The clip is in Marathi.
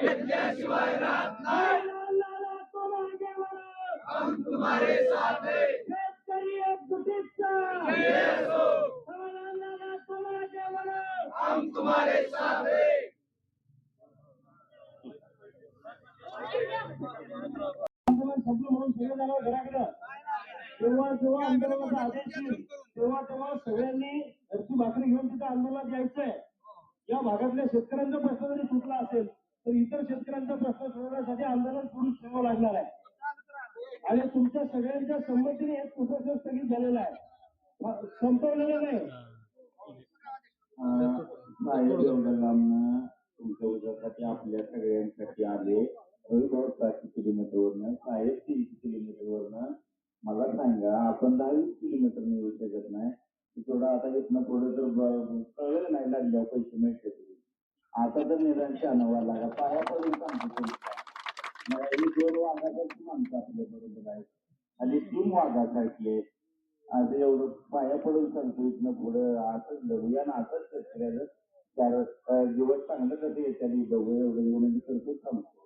घेतल्याशिवाय राहत नाही हम तुम्हारे साथ है शेतकरी एकजुटीचा हम तुम्हारे साथ है। आंदोलन संपलं म्हणून सगळे जाणार घराकडं. तेव्हा जेव्हा आंदोलनाचा आदेश येईल तेव्हा तेव्हा सगळ्यांनी घरची भाकरी घेऊन तिथं आंदोलनात यायचंय. या भागातल्या शेतकऱ्यांचा प्रश्न जरी सुटला असेल तर इतर शेतकऱ्यांचा प्रश्न सोडवण्यासाठी आंदोलन सुरू ठेवावं लागणार आहे. आणि तुमच्या सगळ्यांच्या संमतीने हे उपोषण स्थगित झालेलं आहे. फ- संपवलेलं नाही. तुमच्या उद्यासाठी आपल्या सगळ्यांसाठी आले. रविभाऊ पाचशे किलोमीटरवरनं साहेब तीनशे किलोमीटरवरनं मला सांगा आपण दहा वीस किलोमीटर येऊ शकत नाही. थोडं आता इथनं पुढे तर कळलं नाही लागल्यावर पैसे मिळते आता तर निदान शहाणवा लागा पाया पडून सांगतो तुमचा ही दोन वाघासारखी माणसं आपल्या बरोबर आहेत आणि तीन वाघासारखी आहेत. आता एवढं पाया पडून सांगतो इथनं पुढं असंच लढूया ना असंच शेतकऱ्याचं चार दिवस चांगलं कसं येत्या बघू एवढं विनंती करतो थांबतो.